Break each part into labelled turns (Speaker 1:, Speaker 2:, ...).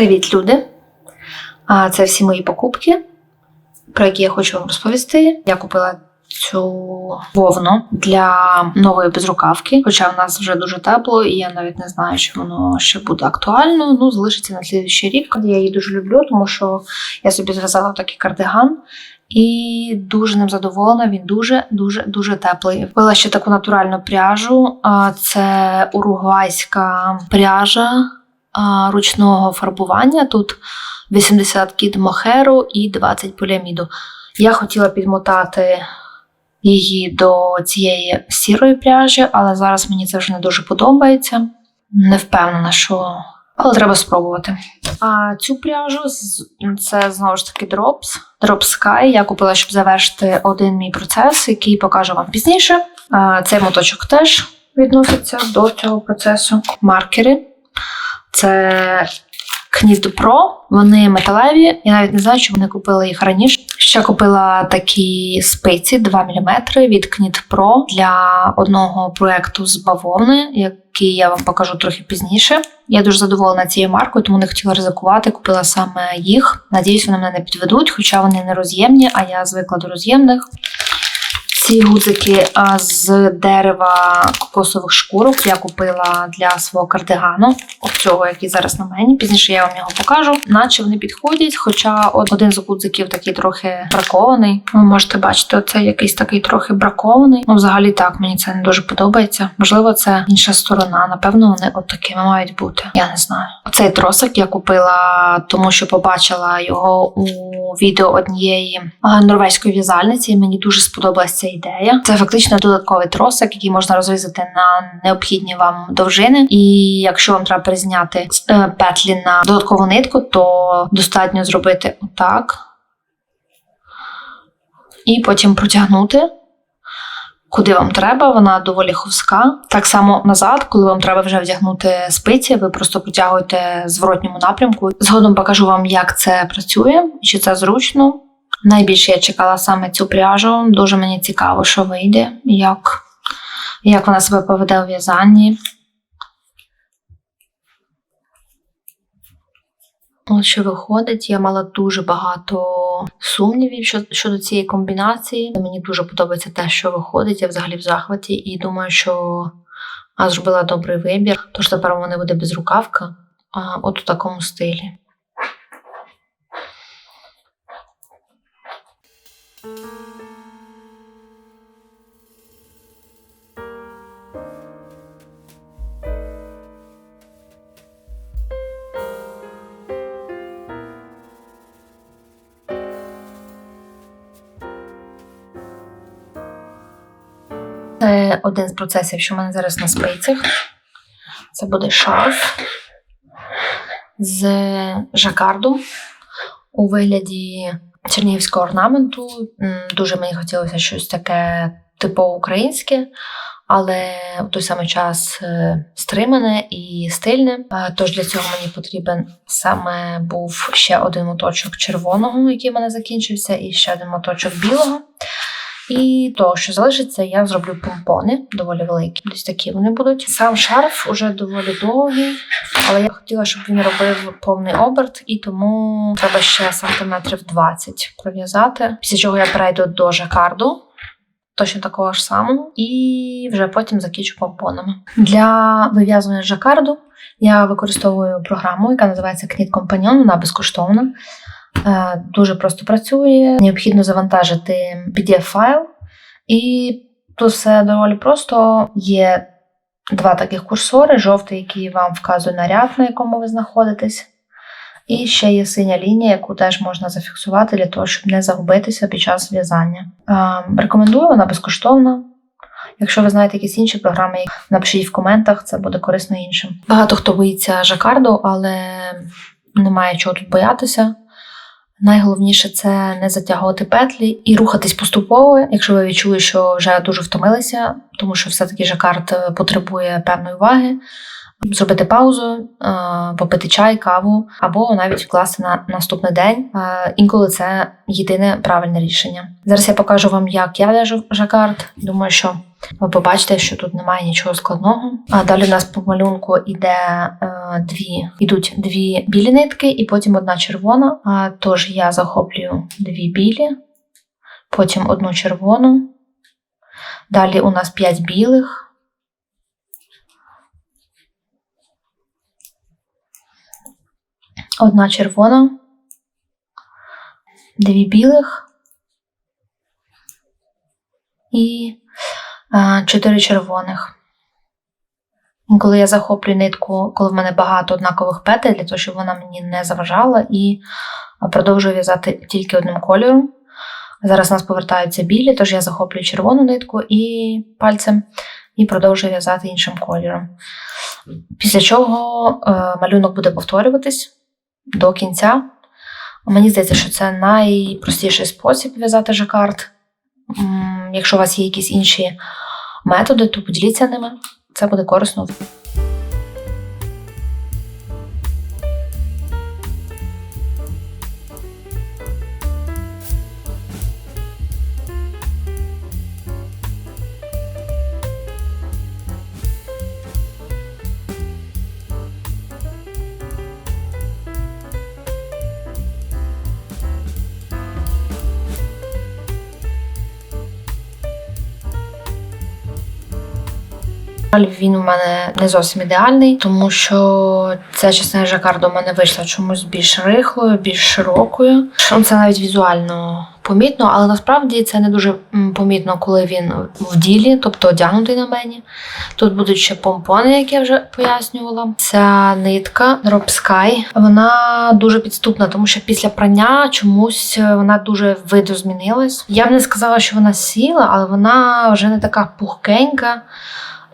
Speaker 1: Привіт, люди! А це всі мої покупки, про які я хочу вам розповісти. Я купила цю вовну для нової безрукавки, хоча в нас вже дуже тепло, і я навіть не знаю, чи воно ще буде актуально. Ну, залишиться на слідуючий рік. Я її дуже люблю, тому що я собі зв'язала такий кардиган. І дуже ним задоволена. Він дуже дуже теплий. Купила ще таку натуральну пряжу. Це уругвайська пряжа ручного фарбування. Тут 80 кіт мохеру і 20 поліаміду. Я хотіла підмотати її до цієї сірої пряжі, але зараз мені це вже не дуже подобається. Не впевнена, що. Але треба спробувати. А цю пряжу це знову ж таки Drops. Drops Sky. Я купила, щоб завершити один мій процес, який покажу вам пізніше. Цей моточок теж відноситься до цього процесу. Маркери. Це Pro. Вони металеві. Я навіть не знаю, чи вони купили їх раніше. Ще купила такі спиці 2 мм від Pro для одного проекту з бавовни, який я вам покажу трохи пізніше. Я дуже задоволена цією маркою, тому не хотіла ризикувати. Купила саме їх. Надіюсь, вони мене не підведуть, хоча вони не роз'ємні, а я звикла до роз'ємних. Ці гудзики з дерева кокосових шкурок я купила для свого кардигану, цього, який зараз на мені. Пізніше я вам його покажу. Наче вони підходять, хоча один з гудзиків такий трохи бракований. Ви можете бачити, оце якийсь такий трохи бракований. Ну, взагалі так, мені це не дуже подобається. Можливо, це інша сторона. Напевно, вони от такими мають бути. Я не знаю. Цей тросик я купила, тому що побачила його у відео однієї норвезької в'язальниці. Мені дуже сподобалася ця ідея. Це фактично додатковий тросик, який можна розв'язати на необхідні вам довжини. І якщо вам треба перезняти е, петлі на додаткову нитку, то достатньо зробити отак. І потім протягнути. Куди вам треба, вона доволі ховська. Так само назад, коли вам треба вже вдягнути спиці, ви просто протягуєте зворотньому напрямку. Згодом покажу вам, як це працює, чи це зручно. Найбільше я чекала саме цю пряжу. Дуже мені цікаво, що вийде, як, як вона себе поведе у в'язанні. От що виходить, я мала дуже багато сумнівів щодо цієї комбінації. Мені дуже подобається те, що виходить. Я взагалі в захваті, і думаю, що зробила добрий вибір. Тож тепер у мене буде безрукавка, от у такому стилі. Це один з процесів, що в мене зараз на спицях. Це буде шарф з жакарду у вигляді чернігівського орнаменту. Дуже мені хотілося щось таке типово українське, але в той самий час е, стримане і стильне. Е, Тож для цього мені потрібен саме був ще один моточок червоного, який в мене закінчився, і ще один моточок білого. І то, що залишиться, я зроблю помпони доволі великі. Десь такі вони будуть. Сам шарф уже доволі довгий, але я хотіла, щоб він робив повний оберт, і тому треба ще сантиметрів 20 пров'язати. Після чого я перейду до жакарду. Точно такого ж самого, і вже потім закінчу помпонами. Для вив'язування жакарду я використовую програму, яка називається Knit Companion, вона безкоштовна. Е, Дуже просто працює. Необхідно завантажити PDF-файл, і тут все доволі просто. Є два таких курсори: жовтий, який вам вказує наряд, на якому ви знаходитесь. І ще є синя лінія, яку теж можна зафіксувати для того, щоб не загубитися під час в'язання. Рекомендую, вона безкоштовна. Якщо ви знаєте якісь інші програми, напишіть в коментах, це буде корисно іншим. Багато хто боїться жакарду, але немає чого тут боятися. Найголовніше це не затягувати петлі і рухатись поступово, якщо ви відчули, що вже дуже втомилися, тому що все-таки жакард е, потребує певної уваги. Зробити паузу, е, попити чай, каву або навіть вкласти на наступний день. Е, Інколи це єдине правильне рішення. Зараз я покажу вам, як я в'яжу жакард. Думаю, що ви побачите, що тут немає нічого складного. А далі у нас по малюнку іде е, дві, ідуть дві білі нитки, і потім одна червона. А, тож я захоплюю дві білі, потім одну червону. Далі у нас 5 білих. Одна червона, дві білих і а, чотири червоних. Коли я захоплюю нитку, коли в мене багато однакових петель, для того, щоб вона мені не заважала, і продовжую в'язати тільки одним кольором. Зараз у нас повертаються білі, тож я захоплюю червону нитку і пальцем і продовжую в'язати іншим кольором. Після чого е, малюнок буде повторюватись до кінця. Мені здається, що це найпростіший спосіб в'язати жакард. Якщо у вас є якісь інші методи, то поділіться ними. Це буде корисно. Він у мене не зовсім ідеальний, тому що ця частина жакарду у мене вийшла чомусь більш рихлою, більш широкою. Це навіть візуально помітно, але насправді це не дуже помітно, коли він в ділі, тобто одягнутий на мені. Тут будуть ще помпони, як я вже пояснювала. Ця нитка Drop Sky, вона дуже підступна, тому що після прання чомусь вона дуже видозмінилась. Я б не сказала, що вона сіла, але вона вже не така пухкенька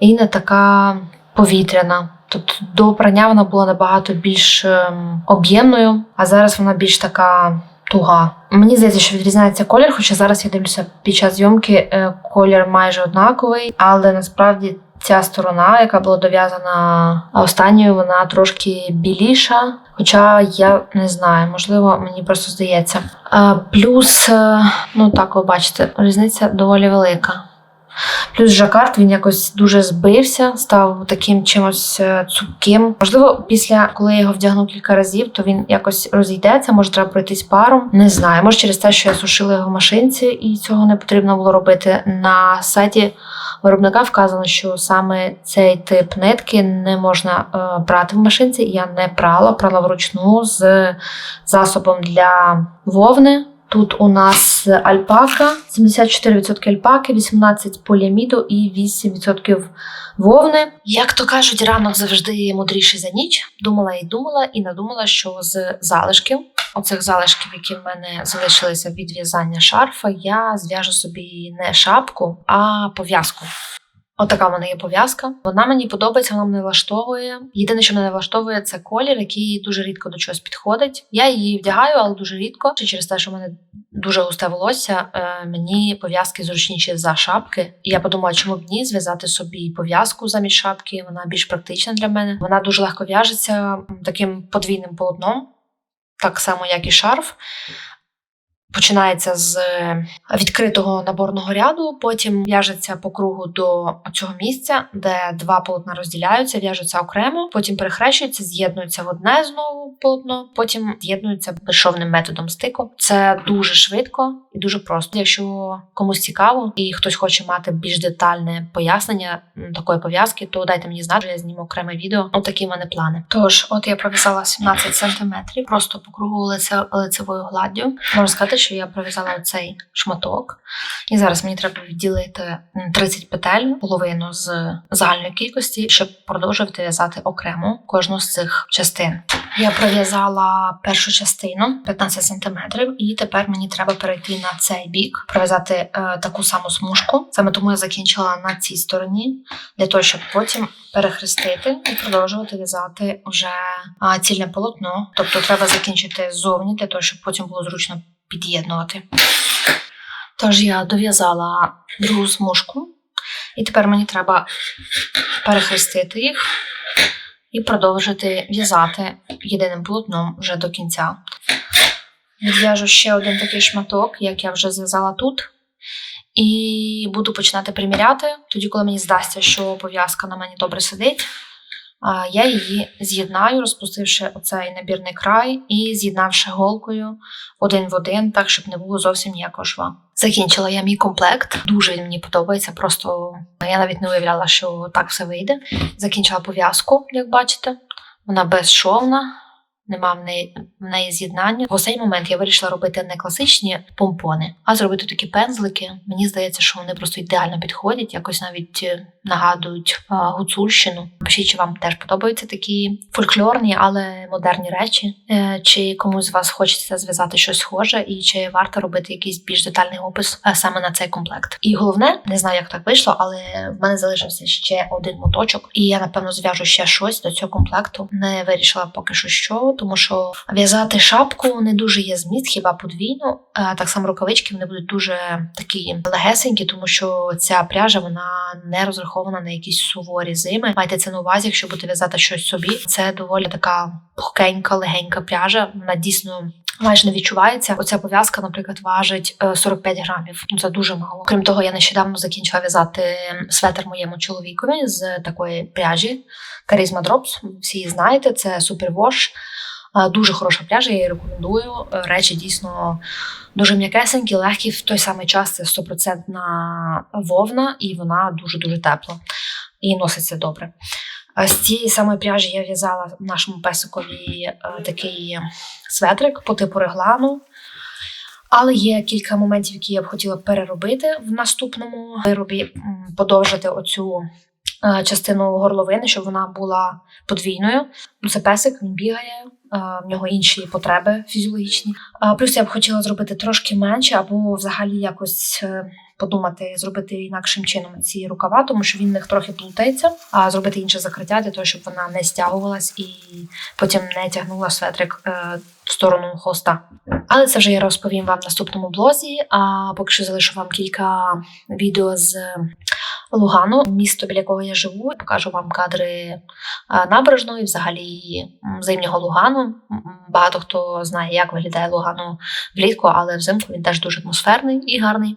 Speaker 1: і не така повітряна. Тобто до прання вона була набагато більш ем, об'ємною, а зараз вона більш така туга. Мені здається, що відрізняється колір, хоча зараз я дивлюся під час зйомки е, колір майже однаковий, але насправді ця сторона, яка була дов'язана останньою, вона трошки біліша. Хоча я не знаю, можливо, мені просто здається. Е, Плюс, е, ну так ви бачите, різниця доволі велика. Плюс жакард він якось дуже збився, став таким чимось е, цупким. Можливо, після коли я його вдягну кілька разів, то він якось розійдеться, може треба пройтись паром. Не знаю, може через те, що я сушила його в машинці, і цього не потрібно було робити. На сайті виробника вказано, що саме цей тип нитки не можна е, брати в машинці. Я не прала, прала вручну з засобом для вовни. Тут у нас альпака, 74% альпаки, 18% поліаміду і 8% вовни. Як то кажуть, ранок завжди мудріший за ніч. Думала і думала, і надумала, що з залишків, оцих залишків, які в мене залишилися від в'язання шарфа, я зв'яжу собі не шапку, а пов'язку. Отака в мене є пов'язка. Вона мені подобається, вона мене влаштовує. Єдине, що мене влаштовує, це колір, який дуже рідко до чогось підходить. Я її вдягаю, але дуже рідко. Чи через те, що в мене дуже густе волосся, е, мені пов'язки зручніші за шапки. І я подумала, чому б ні зв'язати собі пов'язку замість шапки. Вона більш практична для мене. Вона дуже легко в'яжеться таким подвійним полотном, так само, як і шарф. Починається з відкритого наборного ряду, потім в'яжеться по кругу до цього місця, де два полотна розділяються, в'яжуться окремо, потім перехрещуються, з'єднуються в одне знову полотно, потім з'єднуються безшовним методом стику. Це дуже швидко і дуже просто. Якщо комусь цікаво і хтось хоче мати більш детальне пояснення такої пов'язки, то дайте мені знати, я зніму окреме відео. Отакі в мене плани. Тож, от я пров'язала 17 см, просто по кругу лице, лицевою гладдю. Можна сказати, що я пров'язала цей шматок. І зараз мені треба відділити 30 петель, половину з загальної кількості, щоб продовжувати в'язати окремо кожну з цих частин. Я пров'язала першу частину 15 см, і тепер мені треба перейти на цей бік, пров'язати е, таку саму смужку. Саме тому я закінчила на цій стороні, для того, щоб потім перехрестити і продовжувати в'язати вже а, цільне полотно. Тобто треба закінчити ззовні, для того, щоб потім було зручно під'єднувати. Тож я дов'язала другу смужку, і тепер мені треба перехрестити їх і продовжити в'язати єдиним полотном вже до кінця. Відв'яжу ще один такий шматок, як я вже зв'язала тут. І буду починати приміряти. Тоді, коли мені здасться, що пов'язка на мені добре сидить, я її з'єднаю, розпустивши оцей набірний край і з'єднавши голкою один в один, так щоб не було зовсім ніякого шва. Закінчила я мій комплект. Дуже мені подобається. Просто я навіть не уявляла, що так все вийде. Закінчила пов'язку, як бачите. Вона безшовна, нема в неї, в неї з'єднання. В цей момент я вирішила робити не класичні помпони, а зробити такі пензлики. Мені здається, що вони просто ідеально підходять, якось навіть е, нагадують а, гуцульщину. Пишіть, чи вам теж подобаються такі фольклорні, але модерні речі. Е, Чи комусь з вас хочеться зв'язати щось схоже, і чи варто робити якийсь більш детальний опис е, саме на цей комплект. І головне, не знаю, як так вийшло, але в мене залишився ще один моточок, і я напевно зв'яжу ще щось до цього комплекту. Не вирішила поки що що, тому що в'язати шапку не дуже є зміст, хіба подвійно. Е, Так само рукавички вони будуть дуже такі легесенькі, тому що ця пряжа вона не розрахована на якісь суворі зими. Майте це на увазі, якщо будете в'язати щось собі. Це доволі така пухкенька, легенька пряжа. Вона дійсно. Майже не відчувається. Оця пов'язка, наприклад, важить е, 45 грамів. Ну це дуже мало. Крім того, я нещодавно закінчила в'язати светр моєму чоловікові з такої пряжі Charisma Drops. Всі її знаєте, це супервош. Е, Дуже хороша пряжа, я її рекомендую. Е, Речі дійсно дуже м'якесенькі, легкі. В той самий час це 100% вовна, і вона дуже дуже тепла і носиться добре. З цієї самої пряжі я в'язала нашому песикові е, такий светрик по типу реглану. Але є кілька моментів, які я б хотіла переробити в наступному виробі, подовжити оцю е, частину горловини, щоб вона була подвійною. Ну, Це песик, він бігає, е, в нього інші потреби фізіологічні. Плюс я б хотіла зробити трошки менше, або взагалі якось е, подумати, зробити інакшим чином ці рукава, тому що він в них трохи плутається, а зробити інше закриття для того, щоб вона не стягувалась і потім не тягнула светрик е, в сторону хвоста. Але це вже я розповім вам в наступному блозі. А поки що залишу вам кілька відео з Лугану, місто, біля якого я живу. Покажу вам кадри набережної, взагалі зимнього Лугану. Багато хто знає, як виглядає Лугану влітку, але взимку він теж дуже атмосферний і гарний.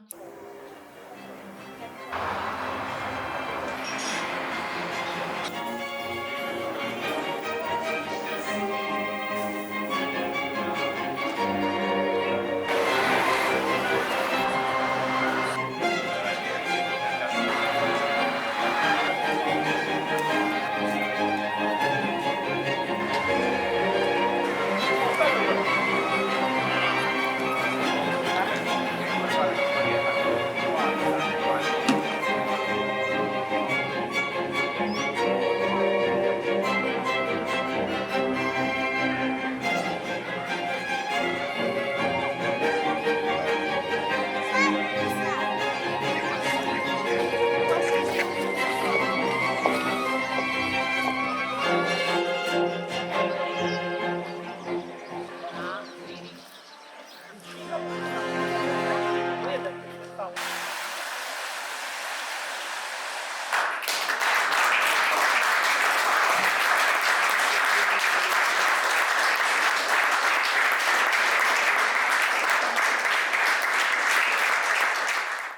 Speaker 1: Thank you.